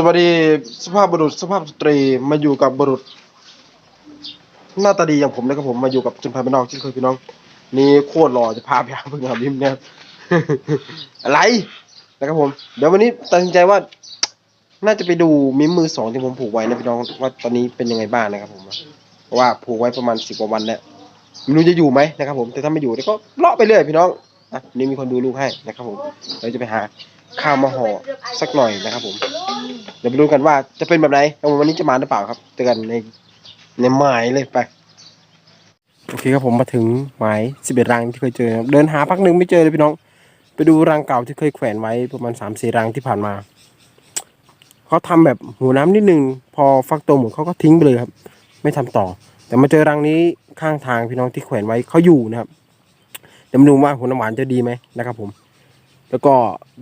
สวัสดีสภาพบุรุษสภาพสตรีมาอยู่กับบุรุษ หน้าตาดีอย่างผมนะครับผมมาอยู่กับจุนพายพี่น้องที่เคยพี่น้อง นี่โคตรหล่อจะพาไปหาเพื่อนหาบิมเนี่ยอะไรนะครับผม เดี๋ยววันนี้ตัดสินใจว่า น่าจะไปดูมิมมือสองที่ผมผูกไว้นะพี่น้องว่าตอนนี้เป็นยังไงบ้างนะครับผมเพราะว่าผูกไว้ประมาณสิบกว่าวันแล้วไม่รู้จะอยู่ไหมนะครับผมแต่ถ้าไม่อยู่เดี๋ยวก็เลาะไปเรื่อยพี่น้องอะนี่มีคนดูลูกให้นะครับผมเราจะไปหา ข้าวมาห่อสักหน่อยนะครับผม เดี๋ยวไปดูกันว่าจะเป็นแบบไหนแล้ววันนี้จะมาหรือเปล่าครับเจอกันในในหมายเลยไป โอเคครับผมมาถึงหมายสิบเอ็ดรังที่เคยเจอนะครับเดินหาพักหนึ่งไม่เจอเลยพี่น้อง ไปดูรังเก่าที่เคยแขวนไว้ประมาณสามสี่รังที่ผ่านมาเขาทำแบบหัวน้ำนิดนึงพอฟักตัวหมดเขาก็ทิ้งไปเลยครับ ไม่ทำต่อ แต่มาเจอรังนี้ข้างทางพี่น้องที่แขวนไว้เขาอยู่นะครับเดี๋ยวมาดูว่าหัวน้ำหวานจะดีไหมนะครับผม แล้วก็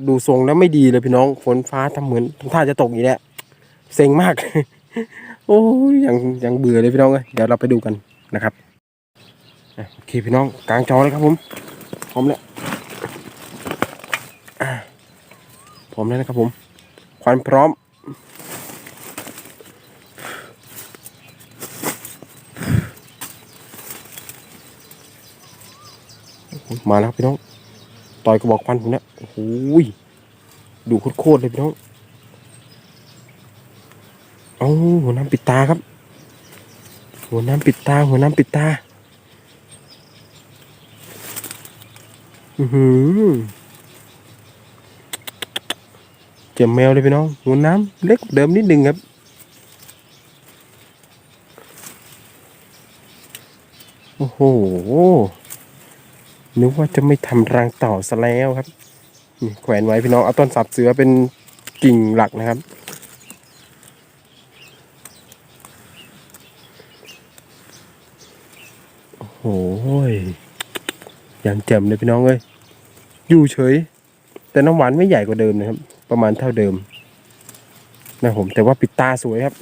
ดูทรงแล้วไม่ดีเลยพี่น้องฝนฟ้าทำเหมือนทำท่าจะตกอีกแล้วเซ็งมาก โอ้ยยังยังเบื่อเลยพี่น้องเลยเดี๋ยวเราไปดูกันนะครับโอเคพี่น้องกลางจอเลยครับผมพร้อมแล้วพร้อมแล้วนะครับผม ควันพร้อมมาแล้วพี่น้อง ต่อยกระบอกควันผมเนี่ยโอ้โหยดูโคตรเลยพี่น้องเอาหัวน้ำปิดตาครับ หัวน้ำปิดตา หัวน้ำปิดตา อือหือเจ็บแมวเลยพี่น้อง หัวน้ำเล็กเดิมนิดนึงครับโอ้โห นึกว่าจะไม่ทำรังต่อซะแล้วครับนี่แขวนไว้พี่น้องเอาต้นสับเสือเป็นกิ่งหลักนะครับ โอ้โหยอย่างแจ่มเลยพี่น้องเอ้ยอยู่เฉย แต่น้ำหวานไม่ใหญ่กว่าเดิมนะครับ ประมาณเท่าเดิมนะผมแต่ว่าปิดตาสวยครับ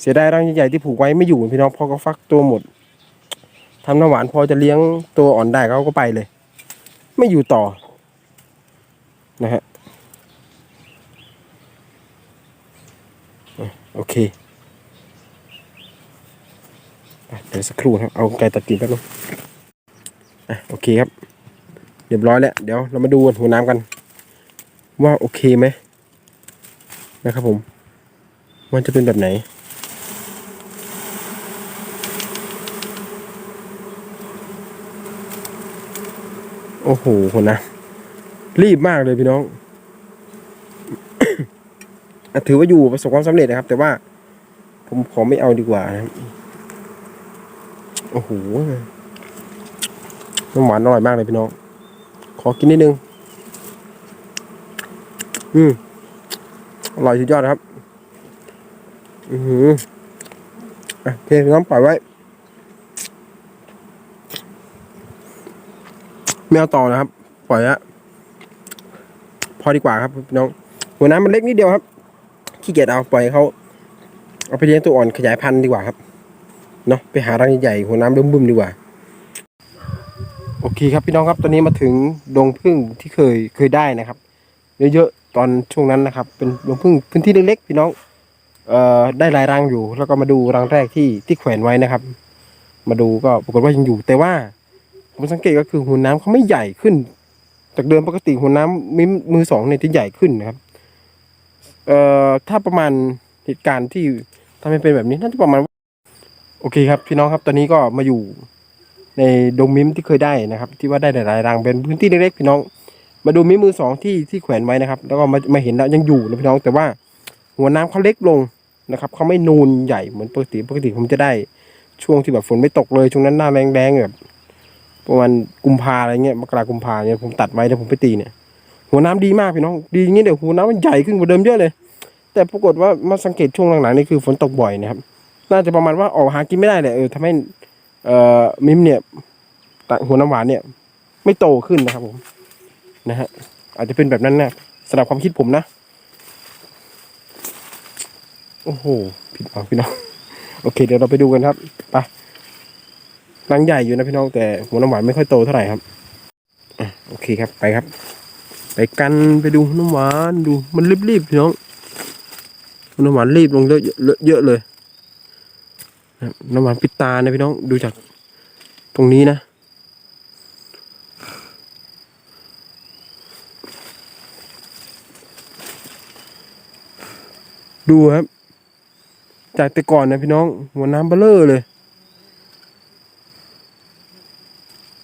เสียดายรังใหญ่ๆที่ผูกไว้ไม่อยู่พี่น้องเพอก็ฟักตัวหมด ทำน้ำหวานพอจะเลี้ยงตัวอ่อนได้เขาก็ไปเลย ไม่อยู่ต่อนะฮะโอเคอะเดี๋ยวสักครู่ครับเอาไก่ตัดกิ่งแป๊บนึงอะโอเคครับ เรียบร้อยแล้ว เดี๋ยวเรามาดูหัวน้ำกัน ว่าโอเคไหมนะครับผม มันจะเป็นแบบไหน โอ้โหคนนะ รีบมากเลยพี่น้อง ถือว่าอยู่ประสบความสำเร็จนะครับ แต่ว่า ผมขอไม่เอาดีกว่านะโอ้โหน้ำหวานอร่อยมากเลยพี่น้อง ขอกินนิดนึง อืมอร่อยสุดยอดครับ อือโอเคพี่น้องปล่อยไว้ ไม่เอาต่อนะครับ ปล่อยละพอดีกว่าครับพี่น้องหัวน้ำมันเล็กนิดเดียวครับขี้เกียจเอาปล่อยเขาเอาไปเลี้ยงตัวอ่อนขยายพันธุ์ดีกว่าครับเนาะไปหารังใหญ่หัวน้ำบึ้มๆดีกว่า โอเคครับพี่น้องครับตอนนี้มาถึงดงพึ่งที่เคยเคยได้นะครับเยอะๆตอนช่วงนั้นนะครับ เป็นดงพึ่งพื้นที่เล็กๆพี่น้องเอ่อได้หลายรังอยู่ แล้วก็มาดูรังแรกที่ที่แขวนไว้นะครับ มาดูก็ปรากฏว่ายังอยู่แต่ว่า ผมสังเกตก็คือหัวน้ำเขาไม่ใหญ่ขึ้น จากเดิมปกติหัวน้ำมือมือสองเนี่ยจะใหญ่ขึ้นนะครับ เอ่อถ้าประมาณเหตุการณ์ที่ทำให้เป็นแบบนี้น่าจะประมาณ โอเคครับพี่น้องครับตอนนี้ก็มาอยู่ในดงมิมที่เคยได้นะครับ ที่ว่าได้หลายๆรังเป็นพื้นที่เล็กๆพี่น้อง มาดูมิมมือสองที่ที่แขวนไว้นะครับ แล้วก็มามาเห็นแล้วยังอยู่นะพี่น้อง แต่ว่าหัวน้ำเขาเล็กลงนะครับเขาไม่นูนใหญ่เหมือนปกติปกติผมจะได้ช่วงที่แบบฝนไม่ตกเลยช่วงนั้นหน้าแรงๆแบบ ประมาณกุมภาอะไรเงี้ยมกรากุมภาเนี่ยผมตัดไว้แล้วผมไปตีเนี่ย หัวน้ำดีมากพี่น้อง ดีอย่างนี้เดี๋ยวหัวน้ำมันใหญ่ขึ้นกว่าเดิมเยอะเลย แต่ปรากฏว่ามาสังเกตช่วงหลังๆนี่คือฝนตกบ่อยนะครับ น่าจะประมาณว่าออกหากินไม่ได้เลยเออทำให้เอ่อมิมเนี่ยตหัวน้ำหวานเนี่ย ไม่โตขึ้นนะครับผมนะฮะอาจจะเป็นแบบนั้นนะสำหรับความคิดผมนะ โอ้โหผิดหวังพี่น้องโอเค เดี๋ยวเราไปดูกันครับไป รังใหญ่อยู่นะพี่น้องแต่หัวน้ำหวานไม่ค่อยโตเท่าไหร่ครับอโอเคครับไปครับ ไปกันไปดูน้ำหวานดูมันรีบๆพี่น้องน้ำหวานรีบลงเยอะเยอะเยอะเลยน้ำหวานปิดตานะพี่น้องดูจากตรงนี้นะดูครับ จากแต่ก่อนนะพี่น้องหัวน้ำเบลเลอร์เลย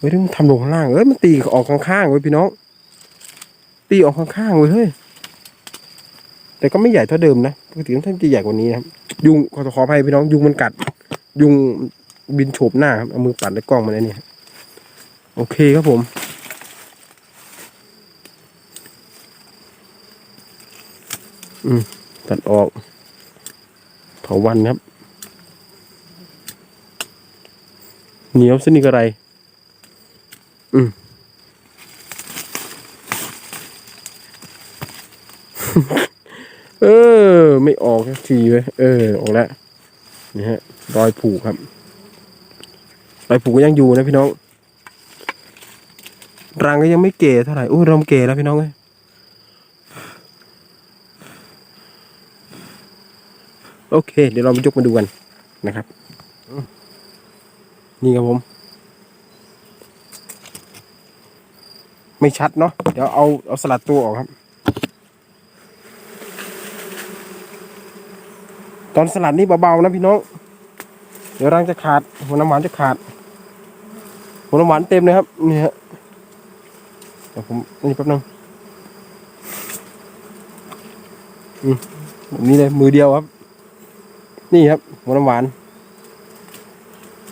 เฮ้ยต้องทำลงข้างล่างเอ้ยมันตีออกข้างๆเว้ยพี่น้อง ตีออกข้างๆเว้ยเฮ้ยแต่ก็ไม่ใหญ่เท่าเดิมนะปกติมันจะใหญ่กว่านี้นะครับยุงขอขออภัยพี่น้องยุงมันกัด ยุงบินโฉบหน้าครับเอามือปัดในกล้องมันไอ้นี่ครับโอเคครับผมอืมตัดออกเถาวันครับ เหนียวสนิทอะไร อืมเออ ไม่ออกสักทีเว้ยเออ ออกแล้วนี่ฮะ รอยผูกครับ รอยผูกก็ยังอยู่นะพี่น้อง รังก็ยังไม่เก๋เท่าไหร่โอ้ยเริ่มเก๋แล้วพี่น้องเอ้ยโอเค เดี๋ยวเรามายกมาดูกันนะครับ นี่ครับผม ไม่ชัดเนาะเดี๋ยวเอาเอาสลัดตัวออกครับ ตอนสลัดนี่เบาๆนะพี่น้อง เดี๋ยวรังจะขาด หัวน้ำหวานจะขาด หัวน้ำหวานเต็มเลยครับนี่ฮะเดี๋ยวผมนี่แป๊บนึงอืมแบบนี้เลยมือเดียวครับ นี่ครับ หัวน้ำหวาน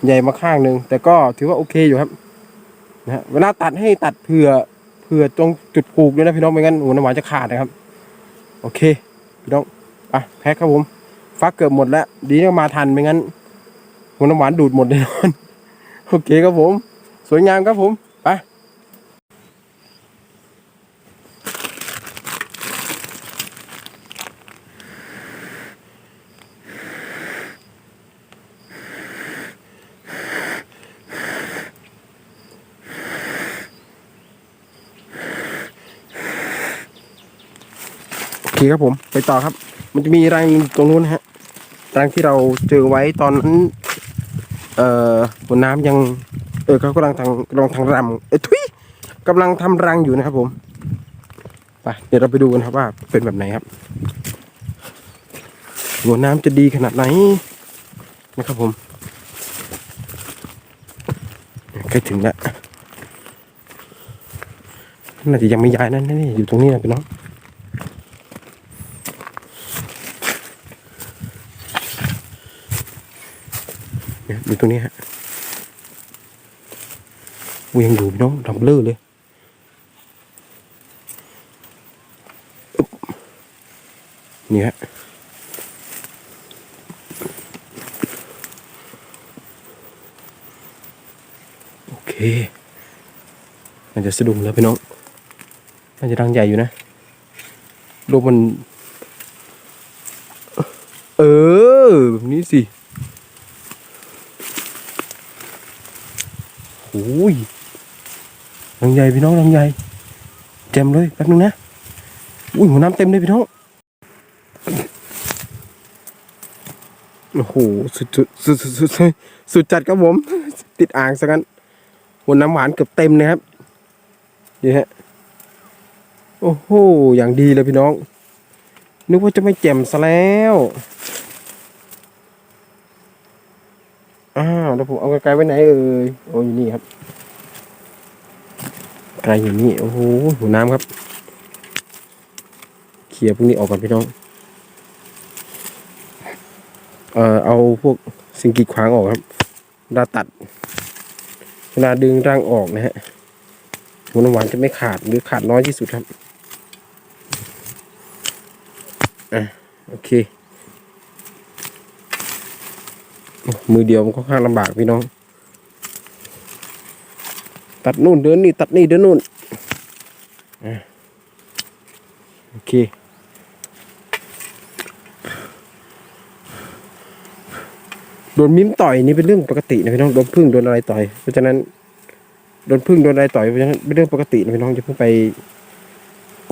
ใหญ่มาข้างหนึ่งแต่ก็ถือว่าโอเคอยู่ครับนะฮะเวลาตัดให้ตัดเผื่อ ผื่อตรงจุดปลูกด้วยนะพี่น้องไม่งั้นหัวน้ำหวานจะขาดนะครับ โอเค พี่น้องอะแพ็คครับผมฟักเกือบหมดแล้ว ดีที่มาทันไม่งั้นหัวน้ำหวานดูดหมดแน่นอน โอเคครับผม สวยงามครับผม เคครับผมไปต่อครับ มันจะมีรังตรงนู้นนะฮะรังที่เราเจอไว้ตอนนั้นเอ่อบนน้ำยัง เออเขากำลังทางกำลังทางรำเอ้ยทุยกำลังทำรังอยู่นะครับผมไปเดี๋ยวเราไปดูกันครับว่าเป็นแบบไหนครับหัวน้ำจะดีขนาดไหนนะครับผมใกล้ถึงแล้วน่าจะยังไม่ย้ายนั่นนี่อยู่ตรงนี้นะพี่น้อง เนี่ย อยู่ตรงนี้ฮะเวียงอยู่พี่น้องดำเบลอเลยนี่ฮะโอเคมันจะสะดุ้งแล้วพี่น้องมันจะรังใหญ่อยู่นะลมมัน เออ แบบนี้สิ โอ้ยรังใหญ่พี่น้องรังใหญ่เต็มเลยแป๊บนึงนะอุ้ยหัวน้ำเต็มเลยพี่น้องโอ้โหสุดสุดสุดสุดสุดสุดจัดครับผม ติดอ่างซะกันหัวน้ำหวานเกือบเต็มนะครับนี่ฮะโอ้โหอย่างดีเลยพี่น้อง นึกว่าจะไม่แจ่มซะแล้ว อ้าวแล้วผมเอาไกลๆไว้ไหนเอ่ยโอ้อยู่นี่ครับไกลอยู่นี่โอ้โหหัวน้ำครับเคลียร์พวกนี้ออกก่อนพี่น้องเอ่อเอาพวกสิ่งกีดขวางออกครับเวลาตัดเวลาดึงร่างออกนะฮะหัวน้ำหวานจะไม่ขาดหรือขาดน้อยที่สุดครับอะโอเค มือเดียวมันค่อนข้างลำบากพี่น้อง ตัดนู่นเดินนี่ตัดนี่เดินนู่นโอเคโดนมิ้มต่อยนี่เป็นเรื่องปกตินะพี่น้องโดนพึ่งโดนอะไรต่อย เพราะฉะนั้นโดนพึ่งโดนอะไรต่อยเพราะฉะนั้นเป็นเรื่องปกตินะพี่น้องจะเพิ่งไป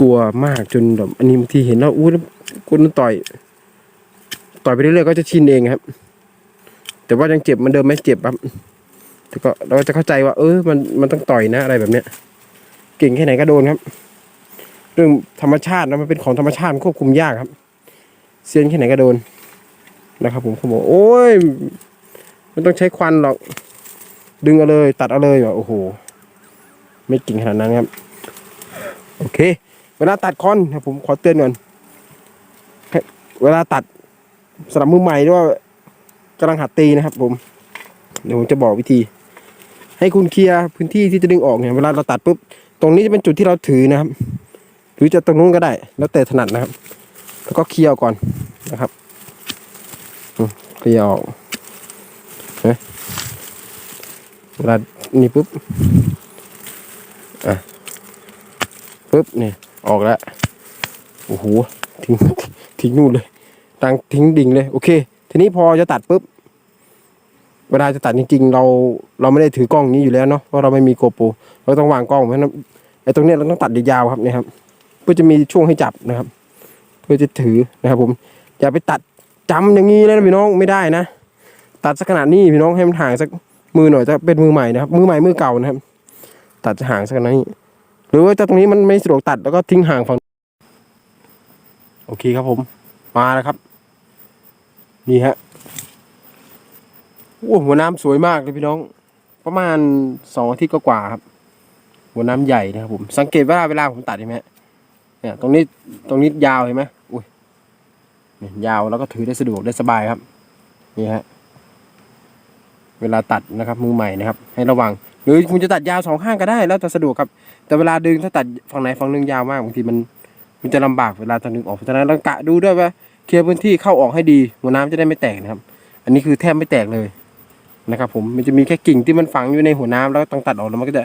กลัวมากจนแบบอันนี้บางทีเห็นแล้วอู้วกลัวโดนต่อย ต่อยไปเรื่อยๆก็จะชินเองครับ แต่ว่ายังเจ็บมันเดิมไหมเจ็บครับแต่ก็เราจะเข้าใจว่า เออมันมันต้องต่อยนะอะไรแบบเนี้ยเก่งแค่ไหนก็โดนครับ เรื่องธรรมชาตินะมันเป็นของธรรมชาติควบคุมยากครับเซียนแค่ไหนก็โดนนะครับ ผมเขาบอกโอ้ยมันต้องใช้ควันหรอก ดึงเอาเลย ตัดเอาเลยแบบโอ้โห ไม่เก่งขนาดนั้นครับ โอเค เวลาตัดคอนครับผมขอเตือนก่อนเวลาตัดสำหรับมือใหม่ด้วยว่า กำลังหัดตีนะครับ ผม เดี๋ยวผมจะบอกวิธี ให้คุณเคลียร์พื้นที่ที่จะดึงออกเนี่ยเวลาเราตัดปุ๊บตรงนี้จะเป็นจุดที่เราถือนะครับ หรือจะตรงนู้นก็ได้ แล้วแต่ถนัดนะครับ แล้วก็เคลียร์ก่อนนะครับเคลียร์ออกเนไหมเวลานี่ปุ๊บอะปุ๊บเนี่ยออกแล้วโอ้โหทิ้งทิ้งนู่นเลยตังทิ้งดิ่งเลย โอเค ทีนี้พอจะตัดปุ๊บ เวลาจะตัดจริง ๆ เราเราไม่ได้ถือกล้องนี้อยู่แล้วเนาะเพราะเราไม่มีโกโปรเราต้องวางกล้องเพราะฉะนั้นไอ้ตรงเนี้ยเราต้องตัดยาวๆครับเนี่ยครับ เพื่อจะมีช่วงให้จับนะครับ เพื่อจะถือนะครับผมอย่าไปตัดจำอย่างนี้เลยนะพี่น้องไม่ได้นะ ตัดสักขนาดนี้พี่น้องให้มันห่างสักมือหน่อยจะเป็นมือใหม่นะครับ มือใหม่มือเก่านะครับ ตัดจะห่างสักขนาดนี้ หรือว่าจะตรงนี้มันไม่สะดวกตัดแล้วก็ทิ้งห่างฝั่งโอเคครับผมมาแล้วครับ นี่ฮะโอ้หัวน้ำสวยมากเลยพี่น้อง ประมาณสองอาทิตย์ก็กว่าครับ หัวน้ำใหญ่นะครับผม สังเกตว่าเวลาผมตัดเห็นไหมเนี่ยตรงนี้ตรงนี้ยาวเห็นไหมอุ้ยเนี่ยยาวแล้วก็ถือได้สะดวกได้สบายครับ นี่ฮะเวลาตัดนะครับมือใหม่นะครับ ให้ระวัง หรือคุณจะตัดยาวสองข้างก็ได้ แล้วแต่สะดวกครับ แต่เวลาดึงถ้าตัดฝั่งไหนฝั่งหนึงยาวมากบางทีมันมันจะลำบากเวลาตอนดึงออกเพราะฉะนั้นเรากะดูด้วยว่า เคลียร์พื้นที่เข้าออกให้ดีหัวน้ำจะได้ไม่แตกนะครับ อันนี้คือแทบไม่แตกเลยนะครับผมมันจะมีแค่กิ่งที่มันฝังอยู่ในหัวน้ำแล้วต้องตัดออกแล้วมันก็จะ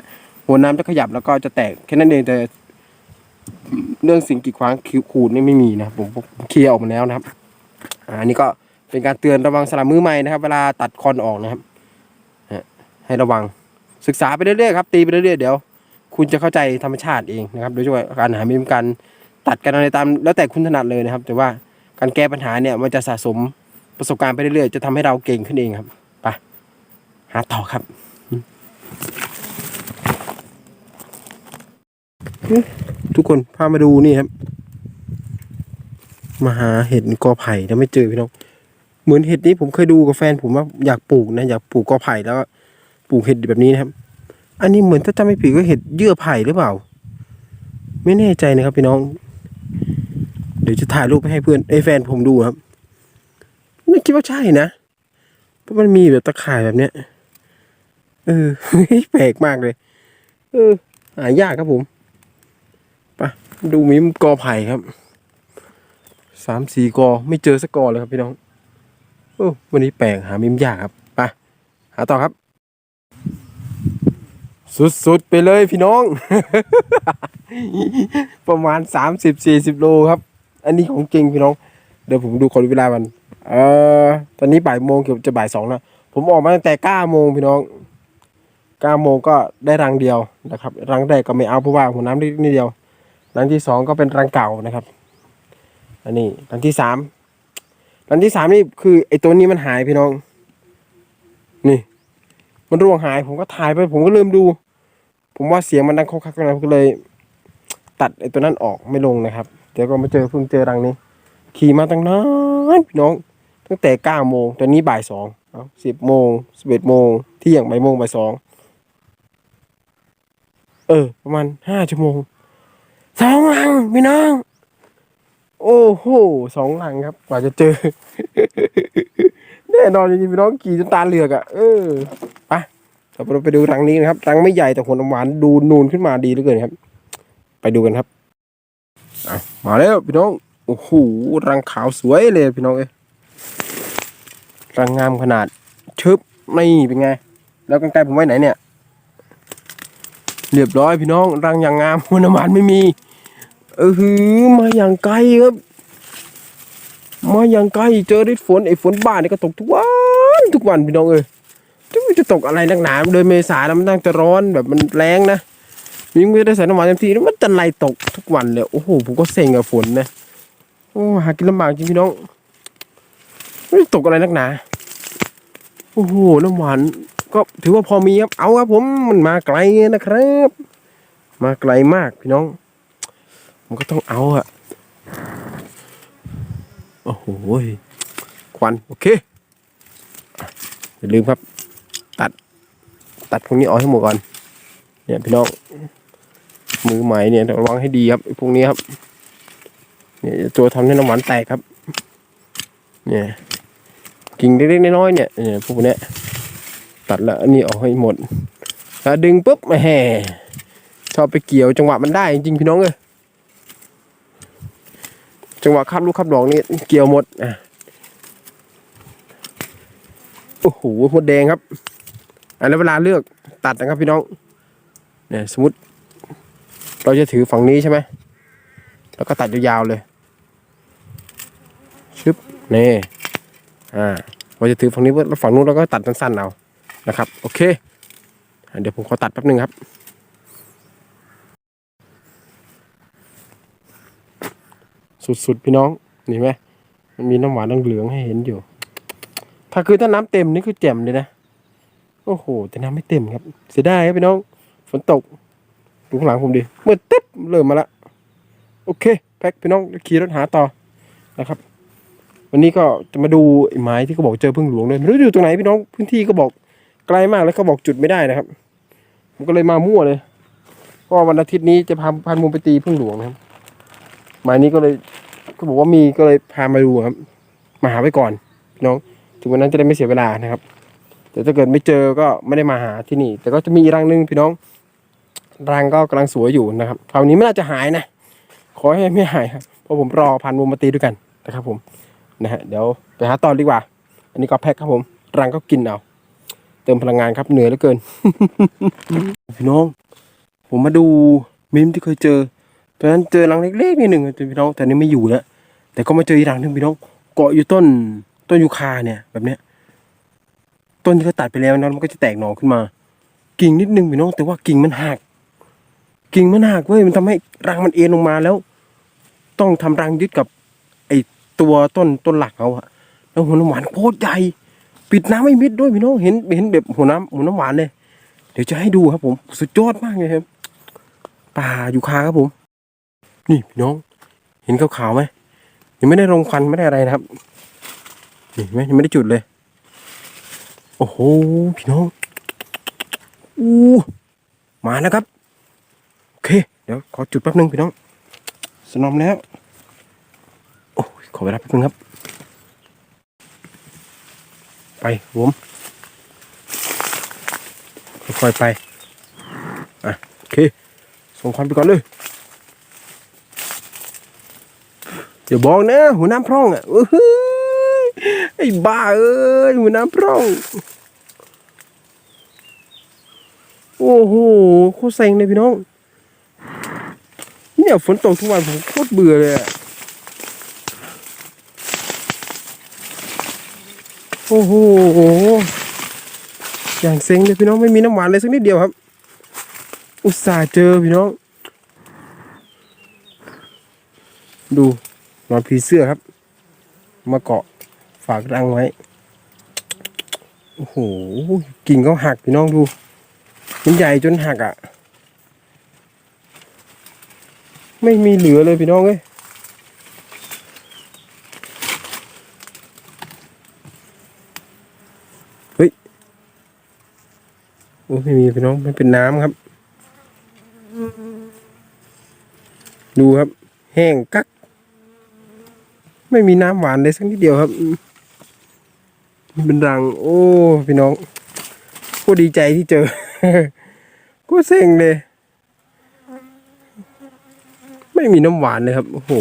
หัวน้ำจะขยับแล้วก็จะแตกแค่นั้นเองแต่เรื่องสิ่งกีดขวางขูดนี่ไม่มีนะครับผมเคลียร์ออกมาแล้วนะครับอันนี้ก็เป็นการเตือนระวังสลับมือใหม่นะครับ เวลาตัดคอนออกนะครับให้ระวังศึกษาไปเรื่อยๆครับตีไปเรื่อยๆเดี๋ยวคุณจะเข้าใจธรรมชาติเองนะครับ โดยเฉพาะการหามีการตัดกันอะไรตาม แล้วแต่คุณถนัดเลยนะครับ แต่ว่า การแก้ปัญหาเนี่ยมันจะสะสมประสบการณ์ไปเรื่อยๆ จะทำให้เราเก่งขึ้นเองครับหาต่อครับทุกคนพามาดูนี่ครับ มาหาเห็ดกอไผ่แล้วไม่เจอพี่น้องเหมือนเห็ดนี้ผมเคยดูกับแฟนผมว่าอยากปลูกนะอยากปลูกกอไผ่แล้วปลูกเห็ดแบบนี้นะครับ อันนี้เหมือนถ้าจำไม่ผิดก็เห็ดเยื่อไผ่หรือเปล่า ไม่แน่ใจนะครับพี่น้อง เดี๋ยวจะถ่ายรูปไปให้เพื่อนไอ้แฟนผมดูครับไม่คิดว่าใช่นะเพราะมันมีแบบตะข่ายแบบเนี้ยเออแปลกมากเลย เออหายากครับผมไปดูมีมกอไผ่ครับสามสี่กอไม่เจอสักกอเลยครับพี่น้องโอ้วันนี้แปลกหามิมยากครับไปหาต่อครับ สุดๆไปเลยพี่น้อง ประมาณสามสิบสี่สิบโลครับ อันนี้ของจริงพี่น้อง เดี๋ยวผมดูคนเวลามัน เอ่อตอนนี้บ่ายโมงเกือบจะบ่ายสองแล้ว ผมออกมาตั้งแต่เก้าโมงพี่น้องเก้าโมงก็ได้รังเดียวนะครับ รังแรกก็ไม่เอาเพราะว่าหัวน้ำนิดนิดเดียว รังที่สองก็เป็นรังเก่านะครับ อันนี้รังที่สามรังที่สามนี่คือไอ้ตัวนี้มันหายพี่น้อง นี่ มันร่วงหาย ผมก็ถ่ายไป ผมก็ลืมดู ผมว่าเสียงมันดังคักๆนะผมก็เลย ตัดไอ้ตัวนั้นออกไม่ลงนะครับ เดี๋ยวก็มาเจอเพิ่งเจอรังนี้ ขี่มาตั้งนานพี่น้อง ตั้งแต่เก้าโมงตอนนี้บ่ายสองสิบโมงสิบเอ็ดโมงเที่ยงบ่ายโมงบ่ายสองเออ ประมาณห้าชั่วโมงสองหลังพี่น้อง โอ้โหสองหลังครับ กว่าจะเจอแน่นอนจริงๆพี่น้องขี่จนตาเหลือกอะ่ะเออไปเราไปดูรังนี้นะครับ รังไม่ใหญ่แต่ผลหวานดูนูนขึ้นมาดีเหลือเกินครับ ไปดูกันครับ มาแล้วพี่น้อง โอ้โห รังขาวสวยเลยพี่น้องเอ้รังงามขนาด ชึบนี่เป็นไง แล้วกางไกรผมไว้ไหนเนี่ย เรียบร้อยพี่น้อง รังอย่างงามหัวน้ำมันไม่มี เออหือมาอย่างไกลครับมาอย่างไกลเจอฤทธิ์ฝนไอ้ฝนบ้านนี่ก็ตกทุกวันทุกวันพี่น้องเอ้ยจะไม่จะตกอะไรนักหนาเดือนเมษาแล้วมันตั้งจะร้อนแบบมันแรงนะ ยิ่งไม่ได้ใส่น้ำมันเต็มที่แล้วมันจะไหลตกทุกวันเลยโอ้โหผมก็เซ็งกับฝนนะโอ้หากินลำบากจริงพี่น้องฮ้ยตกอะไรนักหนาโอ้โหน้ำหวานก็ถือว่าพอมีครับเอาครับ ผมมันมาไกลนะครับ มาไกลมากพี่น้อง มันก็ต้องเอาอะโอ้โหควันโอเคอะอย่าลืมครับ ตัด ตัดพวกนี้ออกให้หมดก่อน เนี่ยพี่น้อง มือใหม่เนี่ยระวังให้ดีครับพวกนี้ครับเนี่ยตัวทำให้น้ำหวานแตกครับ เนี่ยกิ่งเล็กๆน้อยๆเนี่ยเนี่ยพวกนี้ตัดแล้วอันนี้ออกให้หมดแล้วดึงปุ๊บแหมชอบไปเกี่ยวจังหวะมันได้จริงๆพี่น้องเลยจังหวะคับลูกคับดอกนี่เกี่ยวหมดอะโอ้โหหมดแดงครับอันแล้วเวลาเลือกตัดนะครับพี่น้องเนี่ยสมมติ เราจะถือฝั่งนี้ใช่ไหมแล้วก็ตัดยาวๆเลยชึบนี่อ่าเราจะถือฝั่งนี้แล้วฝั่งนู้นเราก็ตัดสั้นๆเอานะครับ โอเค เดี๋ยวผมขอตัดแป๊บหนึงครับสุดๆ พี่น้องนี่ไหมมันมีน้ำหวานน้ำเหลืองให้เห็นอยู่ ถ้าคือถ้าน้ำเต็มนี่คือแจ่มเลยนะ โอ้โห แต่น้ำไม่เต็มครับ เสียดายครับพี่น้อง ฝนตก ดูข้างหลังผมดิเมื่อตึ๊บเริ่มมาละโอเค แพ็คพี่น้องขี่รถหาต่อนะครับ วันนี้ก็จะมาดูไม้ที่เขาบอกเจอพึ่งหลวงเลยไม่รู้อยู่ตรงไหนพี่น้องพื้นที่ก็บอกไกลมากแล้วเขาบอกจุดไม่ได้นะครับผมก็เลยมามั่วเลยเพราะวันอาทิตย์นี้จะพาพันมุมไปตีพึ่งหลวงนะครับไม้นี้ก็เลยก็บอกว่ามีก็เลยพามาดูครับมาหาไว้ก่อนพี่น้องถึงวันนั้นจะได้ไม่เสียเวลานะครับแต่ถ้าเกิดไม่เจอก็ไม่ได้มาหาที่นี่ แต่ก็จะมีอีกรังหนึงพี่น้อง รังก็กำลังสวยอยู่นะครับคราวนี้ไม่น่าจะหายนะ ขอให้ไม่หายครับเพราะผมรอพันมุมมาตีด้วยกันนะครับผมนะฮะเดี๋ยวไปหาต่อดีกว่า อันนี้ก็แพ็คครับผม รังก็กินเอาเติมพลังงานครับเหนื่อยเหลือเกิน พี่น้อง ผมมาดูมิมที่เคยเจอตอนนั้นเจอรังเล็กๆนิดหนึ่งพี่น้องแต่นี่ไม่อยู่แล้วแต่ก็มาเจออีกรังหนึงพี่น้องเกาะอยู่ต้นต้นยูคาเนี่ยแบบเนี้ยต้นที่เขาตัดไปแล้วนะมันก็จะแตกหน่อขึ้นมา กิ่งนิดนึงพี่น้องแต่ว่ากิ่งมันหัก กิ่งมันหักเว้ยมันทำให้รังมันเอ็นลงมาแล้ว ต้องทำรังยึดกับ ไอตัวต้นต้นหลักเขาอะแล้วหัวน้ำหวานโคตรใหญ่ปิดน้ำไม่มิดด้วยพี่น้องเห็นเห็นแบบหัวน้ำหัวน้ำหวานเลยเดี๋ยวจะให้ดูครับผมสุดยอดมากเลยครับ ป่าอยู่คาครับผม นี่พี่น้อง เห็นขาวๆไหมยังไม่ได้ลงควันไม่ได้อะไรนะครับนี่เห็นไหมยังไม่ได้จุดเลย โอ้โหพี่น้องอู้มาแล้วครับ เค เดี๋ยวขอจุดแป๊บนึงพี่น้อง สนอมแล้ว โอ้ขอเวลาแป๊บนึงครับ ไปผมค่อยๆไป อะ โอเค ส่งควันไปก่อนเลยอย่าบอกนะ หัวน้ำพร่องอะอื้อไอ้บ้าเอ้ยหัวน้ำพร่อง โอ้โหโคตรเซ็งเลยพี่น้อง เนี่ยฝนตกทุกวันผมโคตรเบื่อเลยอะโอ้โหอย่างเซ็งเลยพี่น้องไม่มีน้ำหวานเลยสักนิดเดียวครับ อุตส่าห์เจอพี่น้อง ดูนอนผีเสื้อครับ มาเกาะฝากรังไว้ โอ้โหกิ่งเขาหักพี่น้องดู มันใหญ่จนหักอะ ไม่มีเหลือเลยพี่น้องเอ้ยเฮ้ยโอ้ไม่มีพี่น้องไมันเป็นน้ำครับ ดูครับ แห้งกัก ไม่มีน้ำหวานเลยสักนิดเดียวครับเป็นรัง โอ้ พี่น้องก็ดีใจที่เจอ ก็เซ็งเลย ไม่มีน้ำหวานเลยครับ โอ้โห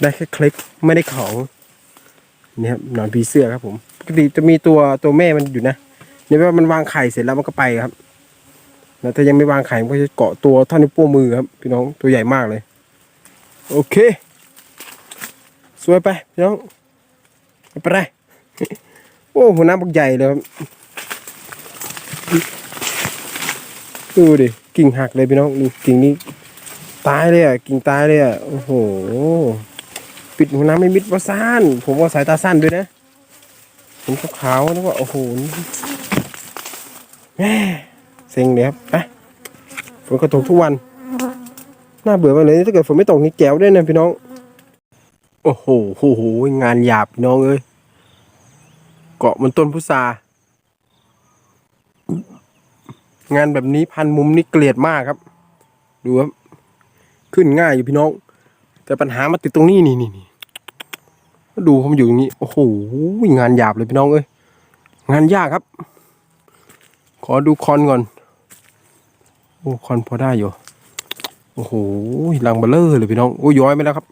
ได้แค่คลิกไม่ได้ของ นี่ครับหนอนผีเสื้อครับผม ปกติจะมีตัวตัวแม่มันอยู่นะเนี่ยว่ามันวางไข่เสร็จแล้วมันก็ไปครับ แล้วถ้ายังไม่วางไข่มันก็จะเกาะตัวท่านิ้วโป้งมือครับพี่น้องตัวใหญ่มากเลย โอเค สวยไปพี่น้องไปไรโอ้หัวน้ำบักใหญ่เลยครับดูดิ กิ่งหักเลยพี่น้องดูกิ่งนี้ตายเลยอะกิ่งตายเลยอะโอ้โหปิดหัวน้ำไม่มิดว่าสั้นผมว่าสายตาสั้นด้วยนะผมขาวๆนึกว่าโอ้โหแม่เซ็งเลยครับไปฝนก็ตกทุกวันน่าเบื่อมากเลยถ้าเกิดฝนไม่ตกนี่แจ๋วได้นะพี่น้อง โอ้โหโอ้โหงานหยาบพี่น้องเอ้ยเกาะบนต้นพุทรา งานแบบนี้พันมุมนี่เกลียดมากครับ ดูครับ ขึ้นง่ายอยู่พี่น้อง แต่ปัญหามาติดตรงนี้นี่นี่นี่ดูเขามอยู่อย่างนี้ โอ้โหงานหยาบเลยพี่น้องเอ้ยงานยากครับ ขอดูคอนก่อน โอ้คอนพอได้อยู่ โอ้โหลังเบลเลอร์เลยพี่น้องโอ้ย้อยไปแล้วครับ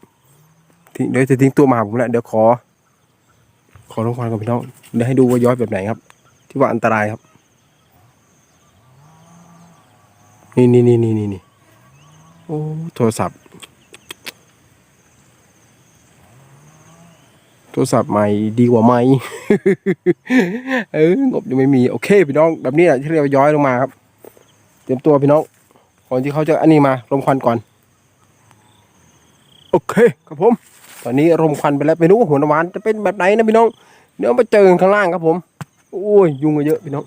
เดี๋ยวจะทิ้งตัวมาหาผมแล้วเดี๋ยวขอ ขอลงควันก่อนพี่น้องเดี๋ยวให้ดูว่าย้อยแบบไหนครับ ที่ว่าอันตรายครับ นี่นี่นี่นี่นี่นี่โอ้โทรศัพท์ โทรศัพท์ใหม่ดีกว่าไหมเอองบยังไม่มีโอเคพี่น้องแบบนี้แหละที่เรียกว่าย้อยลงมาครับ เตรียมตัวพี่น้องก่อนที่เขาจะอันนี้มาลมควันก่อน โอเคครับผม ตอนนี้ลมควันไปแล้วไม่รู้หัวน้ำหวานจะเป็นแบบไหนนะพี่น้องเดี๋ยวมาเจอกันข้างล่างครับผมโอ้ยยุงเยอะพี่น้อง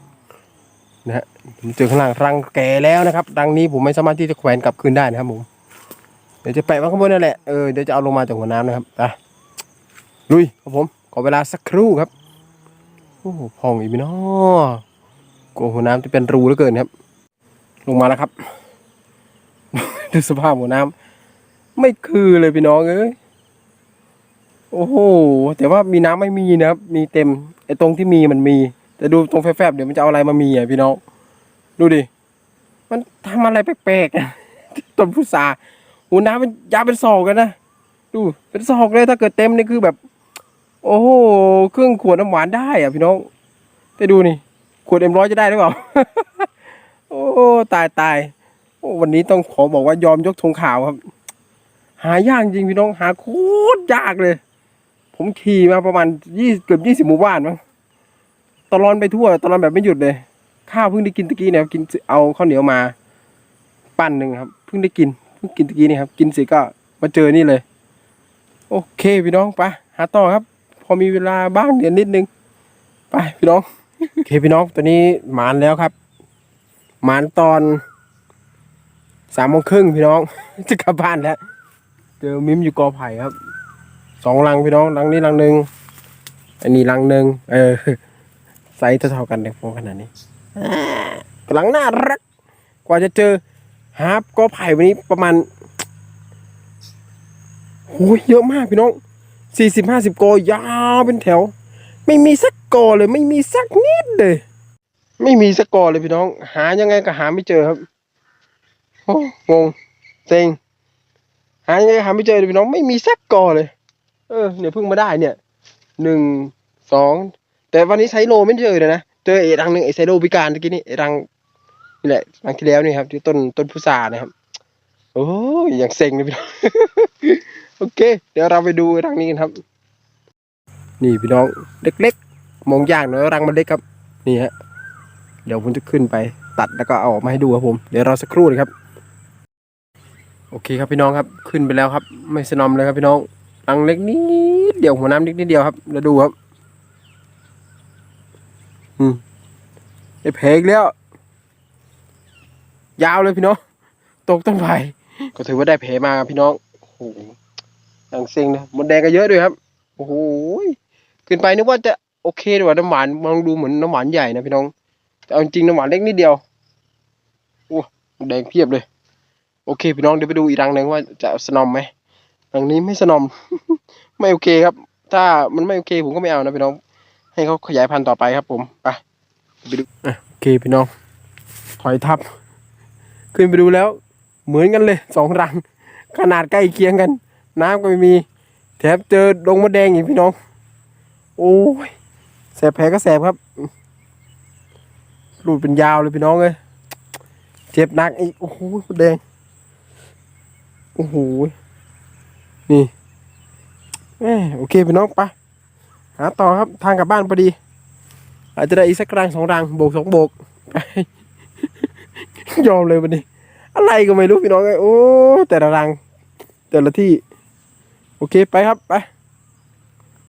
นะฮะ ผมเจอข้างล่างรังแก่แล้วนะครับ รังนี้ผมไม่สามารถที่จะแขวนกลับคืนได้นะครับผมเดี๋ยวจะแปะไว้ข้างบนนั่นแหละเออเดี๋ยวจะเอาลงมาจากหัวน้ำนะครับไปลุยครับผมขอเวลาสักครู่ครับโอ้โหพองอีกพี่น้องกลัวหัวน้ำจะเป็นรูเหลือเกินครับ ลงมาแล้วครับดูสภาพหัวน้ำไม่คือเลยพี่น้องเอ้ยโอ้โหแต่ว่ามีน้ำไม่มีนะครับ มีเต็มไอ้ตรงที่มีมันมี แต่ดูตรงแฟบๆเดี๋ยวมันจะเอาอะไรมามีอะพี่น้อง ดูดิ มันทำอะไรแปลกๆอะต้นพุทราโอ้น้ำมันยาวเป็นศอกกันนะ ดูเป็นศอกเลยถ้าเกิดเต็มนี่คือแบบ โอ้โหเครื่องขวดน้ำหวานได้อะพี่น้องแต่ดูนี่ ขวดเอ็มร้อยจะได้หรือเปล่า โอ้ตายตายโอ้วันนี้ต้องขอบอกว่ายอมยกธงขาวครับ หายากจริงพี่น้องหาโคตรยากเลย ผมขี่มาประมาณยี่เกือบยี่สิบหมู่บ้านมั้งตลอดไปทั่วตลอดแบบไม่หยุดเลย ข้าวเพิ่งได้กินตะกี้เนี่ยกินเอาข้าวเหนียวมา ปั้นหนึ่งครับเพิ่งได้กินเพิ่งกินตะกี้นี่ครับ กินเสร็จก็มาเจอนี่เลย โอเคพี่น้องไปหาต่อครับ พอมีเวลาบ้างเดี๋ยวนิดนึงไปพี่น้องโอเคพี่น้องตอนนี้หมานแล้วครับ หมานตอนสามโมงครึ่งพี่น้อง จะกลับบ้านแล้วเจอมิมอยู่กอไผ่ครับสองลังพี่น้องลังนี้ลังหนึ่งอันนี้ลังหนึ่งเออไซส์เท่าๆกันเลยพอขนาดนี้ กำลังน่ารัก กว่าจะเจอฮาร์ปกอไผ่วันนี้ประมาณโอ้ยเยอะมากพี่น้องสี่สิบห้าสิบกอยาวเป็นแถว ไม่มีสักกอเลย ไม่มีสักนิดเลย ไม่มีสักกอเลยพี่น้อง หายังไงก็หาไม่เจอครับโอ้งงเซ็งหายังไงหาไม่เจอเลยพี่น้องไม่มีสักกอเลย เออเนี่ยเพิ่งมาได้เนี่ยหนึ่งสองแต่วันนี้ไซโลไม่เจอเลยนะ เจอไอ้รังหนึ่งไอ้ไซโลพิการตะกี้นี่ไอ้รังนี่แหละรังที่แล้วนี่ครับที่ต้นต้นพุทรานะครับ โอ้ยอย่างเซ็งเลยพี่น้องโอเค เดี๋ยวเราไปดูรังนี้กันครับ นี่พี่น้องเล็กๆ มองยากหน่อยรังมันเล็กครับ นี่ฮะเดี๋ยวผมจะขึ้นไปตัดแล้วก็เอาออกมาให้ดูครับผม เดี๋ยวรอสักครู่เลยครับ โอเคครับพี่น้องครับ ขึ้นไปแล้วครับ ไม่สนอมเลยครับพี่น้องรังเล็กนิดเดียวหัวน้ำเล็กนิดเดียวครับ แล้วดูครับ อืมไอ้เพกแล้ว ยาวเลยพี่น้อง ตกต้นไผ่ก็ถือว่าได้เพมาครับพี่น้อง โอ้โหดังเซ็งเลยมดแดงก็เยอะด้วยครับ โอ้โหขึ้นไปนึกว่าจะโอเคดีกว่าน้ำหวานมองดูเหมือนน้ำหวานใหญ่นะพี่น้อง แต่เอาจริงน้ำหวานเล็กนิดเดียว โอ้แดงเพียบเลย โอเค พี่น้องเดี๋ยวไปดูอีกรังหนึ่งว่าจะสนอมไหมรังนี้ไม่สนอม ไม่โอเคครับ ถ้ามันไม่โอเคผมก็ไม่เอานะพี่น้อง ให้เขาขยายพันธุ์ต่อไปครับผมไปไปดูอะโอเคพี่น้อง ถอยทับ ขึ้นไปดูแล้ว เหมือนกันเลยสองรัง ขนาดใกล้เคียงกัน น้ำก็ไม่มี แถมเจอดงมะแดงอีกพี่น้อง โอ้ยแสบแผลก็แสบครับรูดเป็นยาวเลยพี่น้องเลยเจ็บหนักอีกโอ้โหมดแดงโอ้โหนี่โอเคพี่น้องไปะ หาต่อครับทางกลับบ้านพอดี อาจจะได้อีกสักรังสองรังโบกสองโบกไปยอมเลยวันนี้ อะไรก็ไม่รู้พี่น้องไงโอ้แต่ละรังแต่ละที่ โอเคไปครับไป